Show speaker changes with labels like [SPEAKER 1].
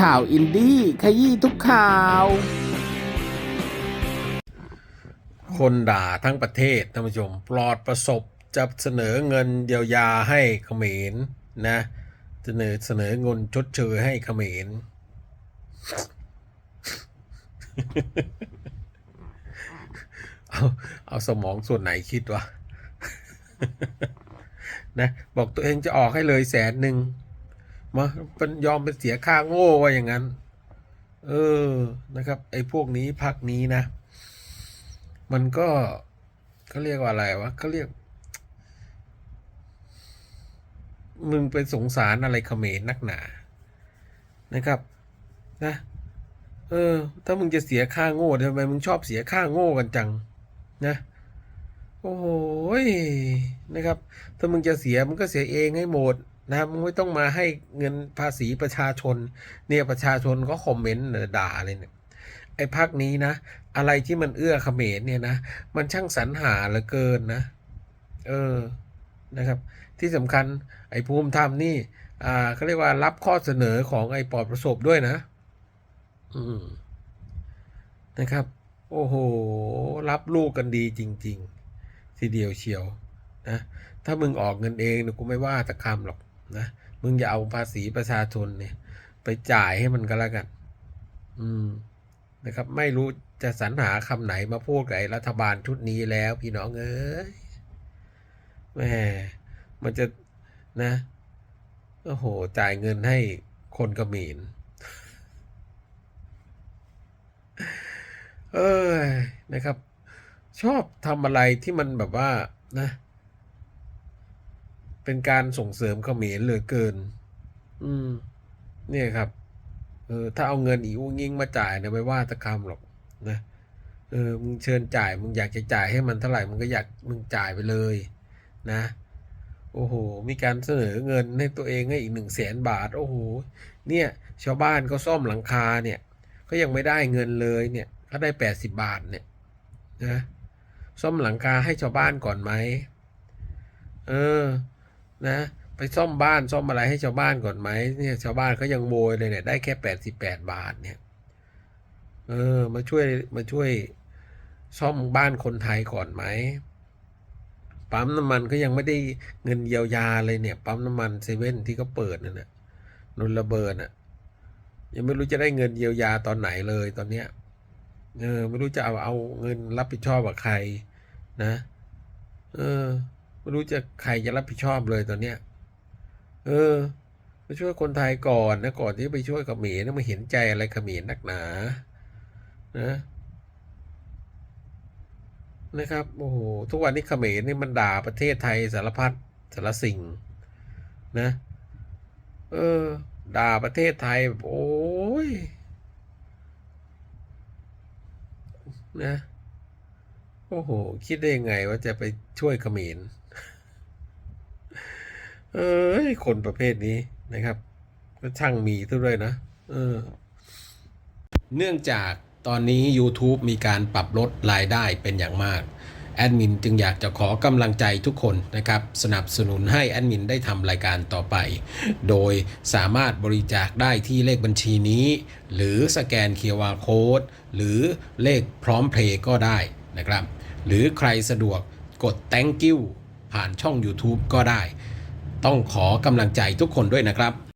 [SPEAKER 1] ข่าวอินดี้ขยี้ทุกข่าว คนด่าทั้งประเทศท่านผู้ชมปลอดประสบจะเสนอเงินเยียวยาให้เขมรนะเสนอเสนอเงินชดเชยให้เขมรเอาเอาสมองส่วนไหนคิดวะนะบอกตัวเองจะออกให้เลยแสนหนึ่ง มาเป็นยอมเป็นเสียค่าโง่ว่าอย่างนั้น เออนะครับ ไอ้พวกนี้พักนี้นะ มันก็เขาเรียกว่าอะไรวะเขาเรียก มึงไปสงสารอะไรเขมรนักหนา นะครับ นะ เออ ถ้ามึงจะเสียค่าโง่ทำไมมึงชอบเสียค่าโง่กันจัง นะโอ้โหยนะครับ ถ้ามึงจะเสียมึงก็เสียเองให้หมด นะครับมึงไม่ต้องมาให้เงินภาษีประชาชน เนี่ยประชาชนก็คอมเมนต์ด่าเลยเนี่ยไอ้พักนี้นะ อะไรที่มันเอื้อเขมรเนี่ยนะ มันช่างสรรหาเหลือเกินนะ เออนะครับ ที่สำคัญไอ้ภูมิธรรมนี่ อ่าเขาเรียกว่ารับข้อเสนอของไอ้ปอดประสบด้วยนะ อืมนะครับ โอ้โห รับลูกกันดีจริง ๆ ทีเดียวเชียวนะถ้ามึงออกเงินเองเนี่ยกูไม่ว่าตะคำหรอก นะมึงอย่าเอาภาษีประชาชนเนี่ย ไปจ่ายให้มันก็แล้วกัน อืมนะครับ ไม่รู้จะสรรหาคำไหนมาพูดกับรัฐบาลชุดนี้แล้วพี่น้องเอ้ยแหมมันจะนะโอ้โห จ่ายเงินให้คนเขมรเอ้ยนะครับ ชอบทำอะไรที่มันแบบว่านะ เป็นการส่งเสริมเขมรเหลือเกิน อืม เนี่ยครับ เออ ถ้าเอาเงินอีอุ้งยิงมาจ่ายเนี่ยไม่ว่าตะคำหรอกนะ เออ มึงเชิญจ่าย มึงอยากจะจ่ายให้มันเท่าไหร่ มึงก็อยาก มึงจ่ายไปเลย นะ โอ้โห มีการเสนอเงินให้ตัวเองให้อีกหนึ่งแสนบาท โอ้โห เนี่ย ชาวบ้านก็ซ่อมหลังคาเนี่ย ก็ยังไม่ได้เงินเลยเนี่ยก็ได้แปดสิบบาทเนี่ย นะ ซ่อมหลังคาให้ชาวบ้านก่อนไหม เออ นะ ไปซ่อมบ้านซ่อมอะไรให้ชาวบ้านก่อนไหมเนี่ยชาวบ้านเขายังโวยเลยเนี่ยได้แค่แปดสิบแปดบาทเนี่ย เออ มาช่วยมาช่วยซ่อมบ้านคนไทยก่อนไหมปั๊มน้ำมันก็ยังไม่ได้เงินเยียวยาเลยเนี่ย ปั๊มน้ำมันเซเว่นที่เขาเปิดนั่นน่ะนนระเบิดอะ ยังไม่รู้จะได้เงินเยียวยาตอนไหนเลยตอนเนี้ยเออไม่รู้จะเอาเอาเงินรับผิดชอบกับใครนะ เออ ไม่รู้จะใครจะรับผิดชอบเลยตอนเนี้ย เออไปช่วยคนไทยก่อนนะก่อนที่ไปช่วยเขมรนะมาเห็นใจอะไรเขมรนักหนา นะนะครับโอ้โหทุกวันนี้เขมรนี่มันด่าประเทศไทยสารพัดสารสิ่งนะเออ ด่าประเทศไทยแบบโอ้ยนะ โอ้โห คิดได้ยังไงว่าจะไปช่วยเขมรเอ้ยคนประเภทนี้นะครับก็ช่างมีซะด้วยนะเออ เนื่องจากตอนนี้ YouTube มีการปรับลดรายได้เป็นอย่างมาก แอดมินจึงอยากจะขอกำลังใจทุกคนนะครับ สนับสนุนให้แอดมินได้ทำรายการต่อไป โดยสามารถบริจาคได้ที่เลขบัญชีนี้ หรือสแกน QR Code หรือเลขพร้อมเพลย์ก็ได้ นะครับ หรือใครสะดวกกด thank you ผ่านช่อง YouTube ก็ได้ ต้องขอกำลังใจทุกคนด้วยนะครับ